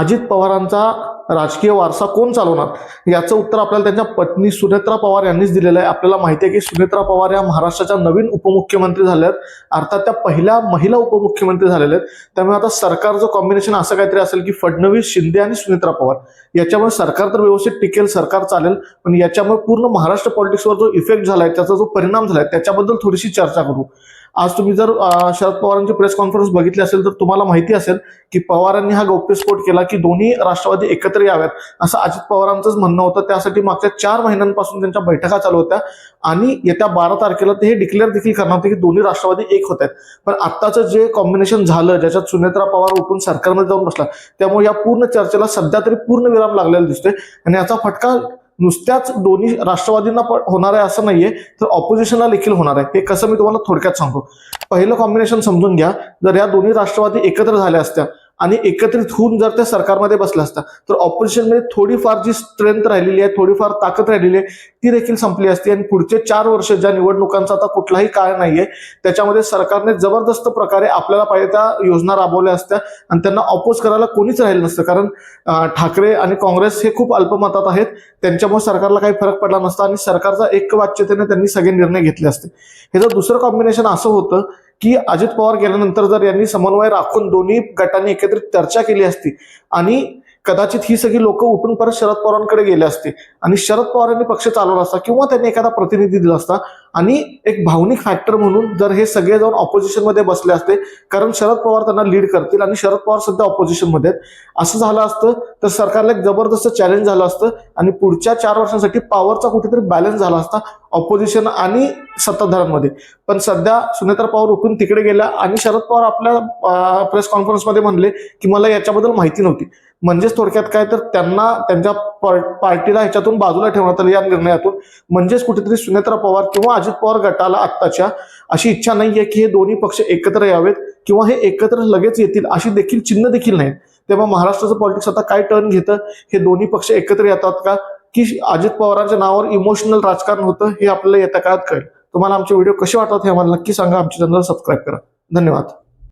अजित पवारांचा राजकीय वारसा कोण चालवणार? याचं उत्तर आपल्याला त्यांच्या पत्नी सुनेत्रा पवार यांनीच दिलेलं आहे. आपल्याला माहिती आहे की सुनेत्रा पवार या महाराष्ट्राच्या नवीन उपमुख्यमंत्री झाल्या आहेत. अर्थात त्या पहिल्या महिला उपमुख्यमंत्री झालेल्या आहेत. त्यामुळे आता सरकारचं कॉम्बिनेशन असं काहीतरी असेल की फडणवीस शिंदे आणि सुनेत्रा पवार. याच्यामुळे सरकार तर व्यवस्थित टिकेल सरकार चालेल पण याच्यामुळे पूर्ण महाराष्ट्र पॉलिटिक्सवर जो इफेक्ट झालाय त्याचा जो परिणाम झालाय त्याच्याबद्दल थोडीशी चर्चा करू. आज तुम्ही जर शरद पवारांची प्रेस कॉन्फरन्स बघितली असेल तर तुम्हाला माहिती असेल की पवारांनी हा गौप्यस्फोट केला की दोन्ही राष्ट्रवादी एकत्र याव्यात असं अजित पवारांचंच म्हणणं होतं. त्यासाठी मागच्या चार महिन्यांपासून त्यांच्या बैठका चालू होत्या आणि येत्या बारा तारखेला ते हे डिक्लेअर देखील करणार होते की दोन्ही राष्ट्रवादी एक होत आहेत पण आत्ताचं जे कॉम्बिनेशन झालं ज्याच्यात सुनेत्रा पवार उठून सरकारमध्ये जाऊन बसला त्यामुळे या पूर्ण चर्चेला सध्या तरी पूर्ण विराम लागलेला दिसतोय. आणि याचा फटका नुसत्याच दोन्ही राष्ट्रवादींना होणार आहे असं नाहीये तर ऑपोजिशनला देखील होणार आहे. हे कसं मी तुम्हाला थोडक्यात सांगतो. पहिलं कॉम्बिनेशन समजून घ्या. जर या दोन्ही राष्ट्रवादी एकत्र झाल्या असत्या आणि एकत्रित होऊन जर त्या सरकारमध्ये बसलं असतं तर ऑपोजिशनमध्ये थोडीफार जी स्ट्रेंथ राहिलेली आहे थोडीफार ताकद राहिलेली आहे ती देखील संपली असती. आणि पुढचे चार वर्ष ज्या निवडणुकांचा आता कुठलाही काळ नाहीये त्याच्यामध्ये सरकारने जबरदस्त प्रकारे आपल्याला पाहिजे त्या योजना राबवल्या असत्या आणि त्यांना अपोज करायला कोणीच राहिलं नसतं. कारण ठाकरे आणि काँग्रेस हे खूप अल्पमतात आहेत त्यांच्यामुळे सरकारला काही फरक पडला नसता आणि सरकारचा एक वाच्यतेने त्यांनी सगळे निर्णय घेतले असते. हे जर दुसरं कॉम्बिनेशन असं होतं की अजित पवार गेल्यानंतर जर यांनी समन्वय राखून दोन्ही गटांनी एकत्रित चर्चा केली असती आणि कदाचित ही सगळी लोक उठून परत शरद पवारांकडे गेले असते आणि शरद पवारांनी पक्ष चालवला असता किंवा त्यांनी एखादा प्रतिनिधी दिला असता आणि एक भावनिक फॅक्टर म्हणून जर हे सगळे जाऊन ऑपोजिशनमध्ये बसले असते कारण शरद पवार त्यांना लीड करतील आणि शरद पवार सध्या ऑपोजिशनमध्ये आहेत. असं झालं असतं तर सरकारला एक जबरदस्त चॅलेंज झालं असतं आणि पुढच्या चार वर्षांसाठी पॉवरचा कुठेतरी बॅलन्स झाला असता ऑपोजिशन आणि सत्ताधाऱ्यांमध्ये. पण सध्या सुनेत्रा पवार उठून तिकडे गेल्या आणि शरद पवार आपल्या प्रेस कॉन्फरन्समध्ये म्हणले की मला याच्याबद्दल माहिती नव्हती. म्हणजेच थोडक्यात काय तर त्यांना त्यांच्या पार्टीला ह्याच्यातून बाजूला ठेवण्यात आलं या निर्णयातून. म्हणजेच कुठेतरी सुनेत्रा पवार किंवा अजित पवार गटाला आत्ताच्या अशी इच्छा नाहीये की हे दोन्ही पक्ष एकत्र यावेत किंवा हे एकत्र लगेच येतील अशी देखील चिन्ह देखील नाहीत. तेव्हा महाराष्ट्राचं पॉलिटिक्स आता काय टर्न घेतं? हे दोन्ही पक्ष एकत्र येतात का? की अजित पवारांच्या नावावर इमोशनल राजकारण होतं? हे आपल्याला येत्या काळात कळेल. तुम्हाला आमचे व्हिडिओ कसे वाटतात हे आम्हाला नक्की सांगा. आमच्या चॅनल सबस्क्राईब करा. धन्यवाद.